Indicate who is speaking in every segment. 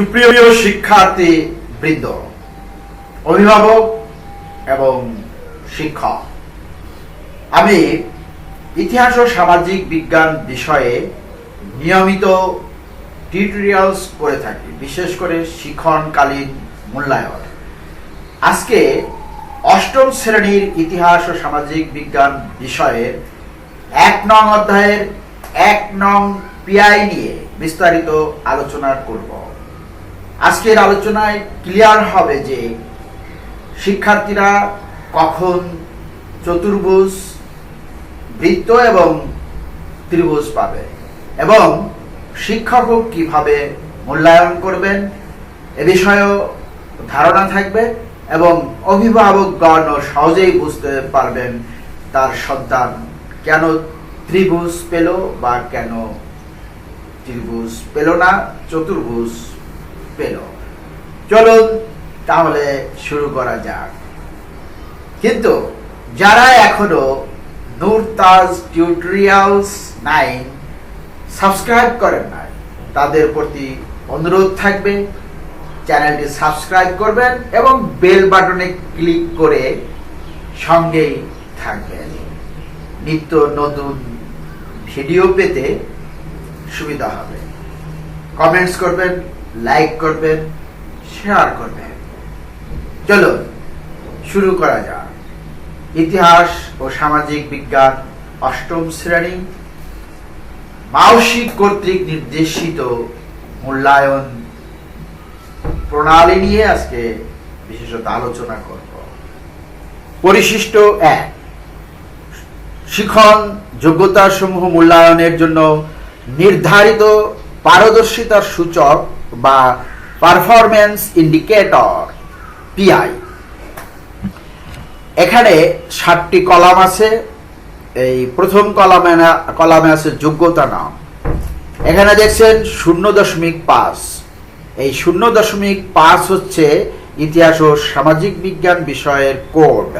Speaker 1: সুপ্রিয় শিক্ষার্থী বৃন্দ, অভিভাবক এবং শিক্ষক, আমি ইতিহাস ও সামাজিক বিজ্ঞান বিষয়ে নিয়মিত টিউটোরিয়ালস করে থাকি, বিশেষ করে শিক্ষণকালীন মূল্যায়ন। আজকে অষ্টম শ্রেণির ইতিহাস ও সামাজিক বিজ্ঞান বিষয়ে এক নং অধ্যায়ের এক নং পিআই নিয়ে বিস্তারিত আলোচনা করব। আজকের আলোচনায় ক্লিয়ার হবে যে শিক্ষার্থীরা কখন চতুর্ভুজ, বৃত্ত এবং ত্রিভুজ পাবে এবং শিক্ষকও কীভাবে মূল্যায়ন করবেন এ বিষয়েও ধারণা থাকবে এবং অভিভাবকগণও সহজেই বুঝতে পারবেন তার সন্তান কেন ত্রিভুজ পেল বা কেন ত্রিভুজ পেল না, চতুর্ভুজ পেল। চলুন তাহলে শুরু করা যাক। কিন্তু যারা এখনও Noor Taj tutorials nine subscribe করেন নাই, তাদের প্রতি অনুরোধ থাকবে, চ্যানেলটি সাবস্ক্রাইব করবেন এবং বেল বাটনে ক্লিক করে সঙ্গেই থাকবেন। নিত্য নতুন ভিডিও পেতে সুবিধা হবে। কমেন্টস করবেন লাইক করবেন শেয়ার করবেন। চলো, শুরু করা যাক। ইতিহাস ও সামাজিক বিজ্ঞান, অষ্টম শ্রেণি। মানসিক কর্তৃক নির্দেশিত মূল্যায়ন প্রণালী নিয়ে আজকে বিশেষত আলোচনা করব। পরিশিষ্ট এক, শিখন যোগ্যতা সমূহ মূল্যায়নের জন্য নির্ধারিত পারদর্শিতার সূচক বা পারফরম্যান্স ইন্ডিকেটর পিআই এখানে ষাটটি কলাম আছে। এই প্রথম কলামে কলামে আছে যোগ্যতা নাম। এখানে দেখছেন শূন্য দশমিক পাঁচ। এই শূন্য দশমিক পাঁচ হচ্ছে ইতিহাস ও সামাজিক বিজ্ঞান বিষয়ের কোড।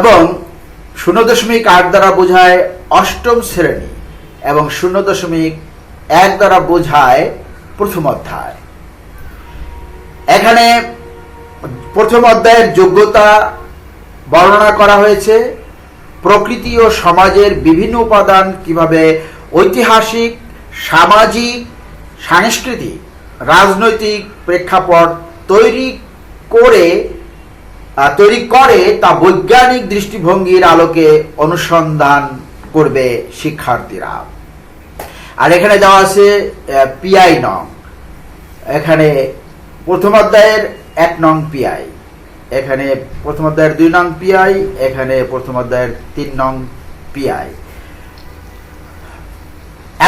Speaker 1: এবং শূন্য দশমিক আট দ্বারা বোঝায় অষ্টম শ্রেণি এবং শূন্য দশমিক এক দ্বারা বোঝায় প্রথম অধ্যায়। এখানে প্রথম অধ্যায়ের যোগ্যতা বর্ণনা করা হয়েছে। প্রকৃতি ও সমাজের বিভিন্ন উপাদান কীভাবে ঐতিহাসিক, সামাজিক, সাংস্কৃতিক, রাজনৈতিক প্রেক্ষাপট তৈরি করে তৈরি করে তা বৈজ্ঞানিক দৃষ্টিভঙ্গির আলোকে অনুসন্ধান করবে শিক্ষার্থীরা। আর এখানে দেওয়া আছে পিআই নং। এখানে প্রথম অধ্যায়ের এক নং পিআই এখানে প্রথম অধ্যায়ের দুই নং পিআই এখানে প্রথম অধ্যায়ের তিন নং পিআই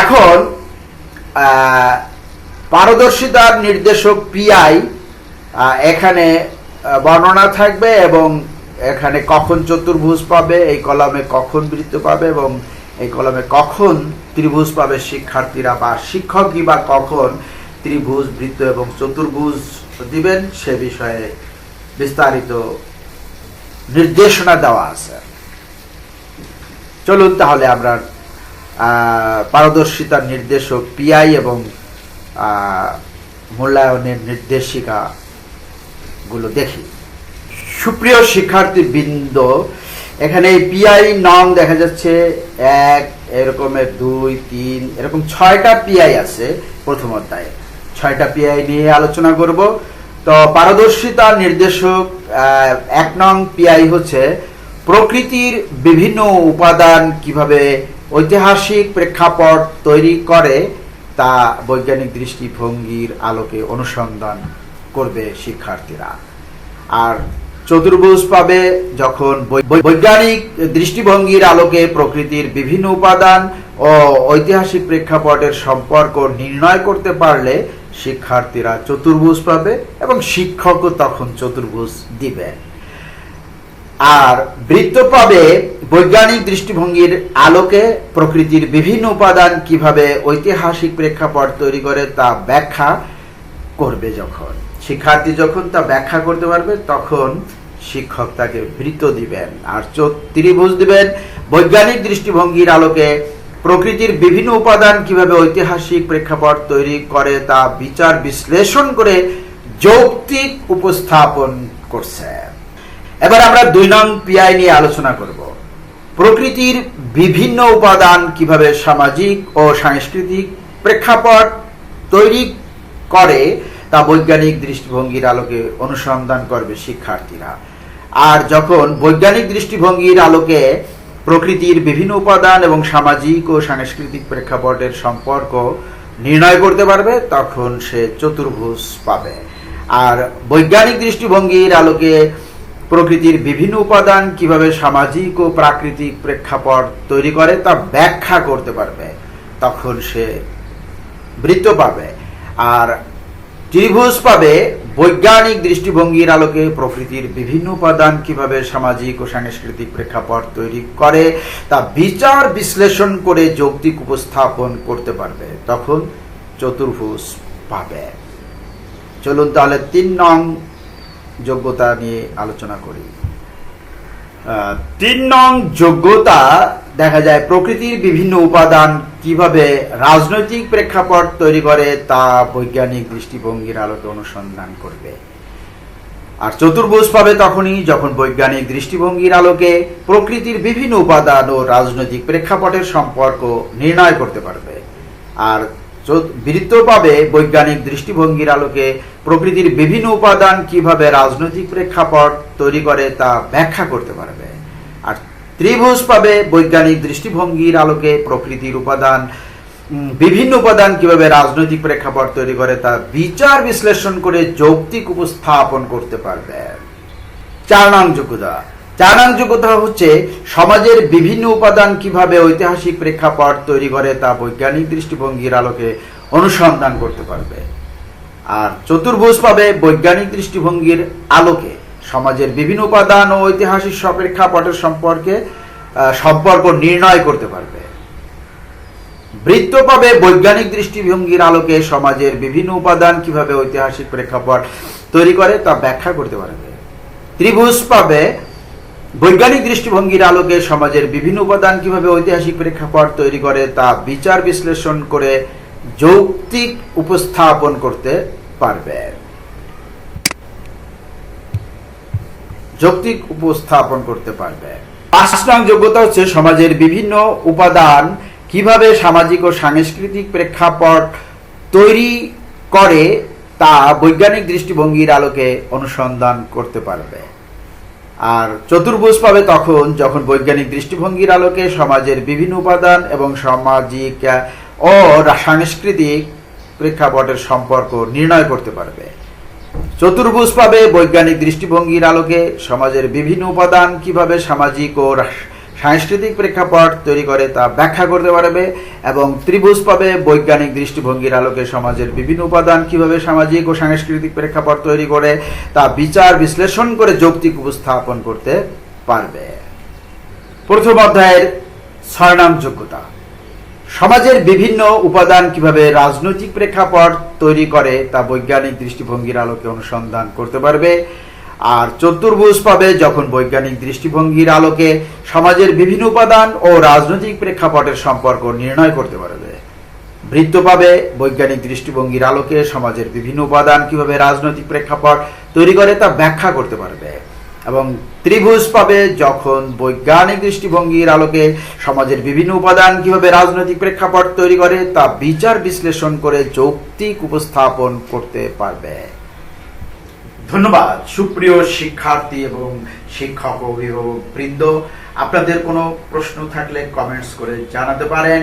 Speaker 1: এখন পারদর্শিতার নির্দেশক পিআই এখানে বর্ণনা থাকবে এবং এখানে কখন চতুর্ভুজ পাবে, এই কলামে কখন বৃত্ত পাবে এবং এই কলামে কখন ত্রিভুজ পাবে শিক্ষার্থীরা বা শিক্ষকই বা কখন ত্রিভুজ, বৃত্ত এবং চতুর্ভুজ দিবেন, সে বিষয়ে বিস্তারিত নির্দেশনা দেওয়া আছে। চলুন তাহলে আমরা পারদর্শিতার নির্দেশক পিআই এবং মূল্যায়নের নির্দেশিকা গুলো দেখি। সুপ্রিয় শিক্ষার্থী বৃন্দ এখানে পিআই নং দেখা যাচ্ছে এক এরকমের দুই, তিন, এরকম ছয়টা পিআই আছে প্রথম অধ্যায়ে। ছয়টা পিআই নিয়ে আলোচনা করব। তো পারদর্শিতার নির্দেশক এক নং পিআই হচ্ছে প্রকৃতির বিভিন্ন উপাদান কীভাবে ঐতিহাসিক প্রেক্ষাপট তৈরি করে তা বৈজ্ঞানিক দৃষ্টিভঙ্গির আলোকে অনুসন্ধান করবে শিক্ষার্থীরা। আর চতুর্ভুজ পাবে যখন বৈজ্ঞানিক দৃষ্টিভঙ্গির আলোকে প্রকৃতির বিভিন্ন উপাদান ও ঐতিহাসিক প্রেক্ষাপটের সম্পর্ক নির্ণয় করতে পারলে শিক্ষার্থীরা চতুর্ভুজ পাবে এবং শিক্ষকও তখন চতুর্ভুজ দিবে। আর বৃত্ত পাবে বৈজ্ঞানিক দৃষ্টিভঙ্গির আলোকে প্রকৃতির বিভিন্ন উপাদান কীভাবে ঐতিহাসিক প্রেক্ষাপট তৈরি করে তা ব্যাখ্যা করবে যখন। শিক্ষার্থী যখন তা ব্যাখ্যা করতে পারবে, তখন শিক্ষক তাকে বৃত্ত দিবেন, আর চো- ত্রিভুজ দিবেন। বৈজ্ঞানিক দৃষ্টিভঙ্গির আলোকে প্রকৃতির বিভিন্ন উপাদান কীভাবে ঐতিহাসিক প্রেক্ষাপট তৈরি করে তা বিচার বিশ্লেষণ করে যৌক্তিক উপস্থাপন করছে। এবার আমরা দুই নং পিআই নিয়ে আলোচনা করব। প্রকৃতির বিভিন্ন উপাদান কীভাবে সামাজিক ও সাংস্কৃতিক প্রেক্ষাপট তৈরি করে তা বৈজ্ঞানিক দৃষ্টিভঙ্গির আলোকে অনুসন্ধান করবে শিক্ষার্থীরা। আর যখন বৈজ্ঞানিক দৃষ্টিভঙ্গির আলোকে প্রকৃতির বিভিন্ন উপাদান এবং সামাজিক ও সাংস্কৃতিক প্রেক্ষাপটের সম্পর্ক নির্ণয় করতে পারবে, তখন সে চতুর্ভুজ পাবে। আর বৈজ্ঞানিক দৃষ্টিভঙ্গির আলোকে প্রকৃতির বিভিন্ন উপাদান কীভাবে সামাজিক ও প্রাকৃতিক প্রেক্ষাপট তৈরি করে তা ব্যাখ্যা করতে পারবে, তখন সে বৃত্ত পাবে। আর ত্রিভুজ পাবে বৈজ্ঞানিক দৃষ্টিভঙ্গির আলোকে প্রকৃতির বিভিন্ন উপাদান কীভাবে সামাজিক ও সাংস্কৃতিক প্রেক্ষাপট তৈরি করে, তা বিচার বিশ্লেষণ করে যৌক্তিক উপস্থাপন করতে পারবে, তখন চতুর্ভুজ পাবে। চলুন তাহলে তিন নং যোগ্যতা নিয়ে আলোচনা করি। তিন নং যোগ্যতা দেখা যায় প্রকৃতির বিভিন্ন উপাদান কীভাবে রাজনৈতিক প্রেক্ষাপট তৈরি করে তা বৈজ্ঞানিক দৃষ্টিভঙ্গির আলোকে অনুসন্ধান করবে। আর চতুর্ভুজ পাবে তখনই যখন বৈজ্ঞানিক দৃষ্টিভঙ্গির আলোকে প্রকৃতির বিভিন্ন উপাদান ও রাজনৈতিক প্রেক্ষাপটের সম্পর্ক নির্ণয় করতে পারবে। আর বৃত্ত পাবে বৈজ্ঞানিক দৃষ্টিভঙ্গির আলোকে প্রকৃতির বিভিন্ন উপাদান কীভাবে রাজনৈতিক প্রেক্ষাপট তৈরি করে তা ব্যাখ্যা করতে পারবে। আর ত্রিভুজ পাবে, বৈজ্ঞানিক দৃষ্টিভঙ্গির আলোকে প্রকৃতির উপাদান বিভিন্ন উপাদান কীভাবে রাজনৈতিক প্রেক্ষাপট তৈরি করে তা বিচার বিশ্লেষণ করে যৌক্তিক উপস্থাপন করতে পারবে। চার যোগ্যতা। চার যোগ্যতা হচ্ছে সমাজের বিভিন্ন উপাদান কীভাবে ঐতিহাসিক প্রেক্ষাপট তৈরি করে তা বৈজ্ঞানিক দৃষ্টিভঙ্গির আলোকে অনুসন্ধান করতে পারবে। আর চতুর্ভুজ পাবে বৈজ্ঞানিক দৃষ্টিভঙ্গির আলোকে। সমাজের বিভিন্ন উপাদান ও ঐতিহাসিক প্রেক্ষাপটের সম্পর্কে সম্পর্ক নির্ণয় করতে পারবে। বৃত্ত পাবে বৈজ্ঞানিক দৃষ্টিভঙ্গির আলোকে সমাজের বিভিন্ন উপাদান কীভাবে ঐতিহাসিক প্রেক্ষাপট তৈরি করে তা ব্যাখ্যা করতে পারবে। ত্রিভুজ পাবে বৈজ্ঞানিক দৃষ্টিভঙ্গির আলোকে সমাজের বিভিন্ন উপাদান কীভাবে ঐতিহাসিক প্রেক্ষাপট তৈরি করে তা বিচার বিশ্লেষণ করে যৌক্তিক উপস্থাপন করতে পারবে। যৌক্তিক উপস্থাপন করতে পারবে। পাঁচ নং যোগ্যতা হচ্ছে সমাজের বিভিন্ন উপাদান কীভাবে সামাজিক ও সাংস্কৃতিক প্রেক্ষাপট তৈরি করে তা বৈজ্ঞানিক দৃষ্টিভঙ্গির আলোকে অনুসন্ধান করতে পারবে। আর চতুর্ভুজ পাবে তখন যখন বৈজ্ঞানিক দৃষ্টিভঙ্গির আলোকে সমাজের বিভিন্ন উপাদান এবং সামাজিক ও সাংস্কৃতিক প্রেক্ষাপটের সম্পর্ক নির্ণয় করতে পারবে। চতুর্ভুজ পাবে বৈজ্ঞানিক দৃষ্টিভঙ্গির আলোকে। সমাজের বিভিন্ন উপাদান কীভাবে সামাজিক ও সাংস্কৃতিক প্রেক্ষাপট তৈরি করে তা ব্যাখ্যা করতে পারবে এবং ত্রিভুজ পাবে বৈজ্ঞানিক দৃষ্টিভঙ্গির আলোকে। সমাজের বিভিন্ন উপাদান কীভাবে সামাজিক ও সাংস্কৃতিক প্রেক্ষাপট তৈরি করে তা বিচার, বিশ্লেষণ করে যৌক্তিক উপস্থাপন করতে পারবে। প্রথম অধ্যায়ের ছয় নাম যোগ্যতা। সমাজের বিভিন্ন উপাদান কীভাবে রাজনৈতিক প্রেক্ষাপট তৈরি করে তা বৈজ্ঞানিক দৃষ্টিভঙ্গির আলোকে অনুসন্ধান করতে পারবে। আর চতুর্ভুজ পাবে যখন বৈজ্ঞানিক দৃষ্টিভঙ্গির আলোকে সমাজের বিভিন্ন উপাদান ও রাজনৈতিক প্রেক্ষাপটের সম্পর্ক নির্ণয় করতে পারবে। বৃত্ত পাবে, বৈজ্ঞানিক দৃষ্টিভঙ্গির আলোকে সমাজের বিভিন্ন উপাদান কীভাবে রাজনৈতিক প্রেক্ষাপট তৈরি করে তা ব্যাখ্যা করতে পারবে। এবং ত্রিভুজ পাবে যখন বৈজ্ঞানিক দৃষ্টিভঙ্গির আলোকে সমাজের বিভিন্ন উপাদান কীভাবে রাজনৈতিক প্রেক্ষাপট তৈরি করে তা বিচার বিশ্লেষণ করে যৌক্তিক উপস্থাপন করতে পারবে। ধন্যবাদ, সুপ্রিয় শিক্ষার্থী এবং শিক্ষক অভিভাবক বৃন্দ আপনাদের কোনো প্রশ্ন থাকলে কমেন্টস করে জানাতে পারেন।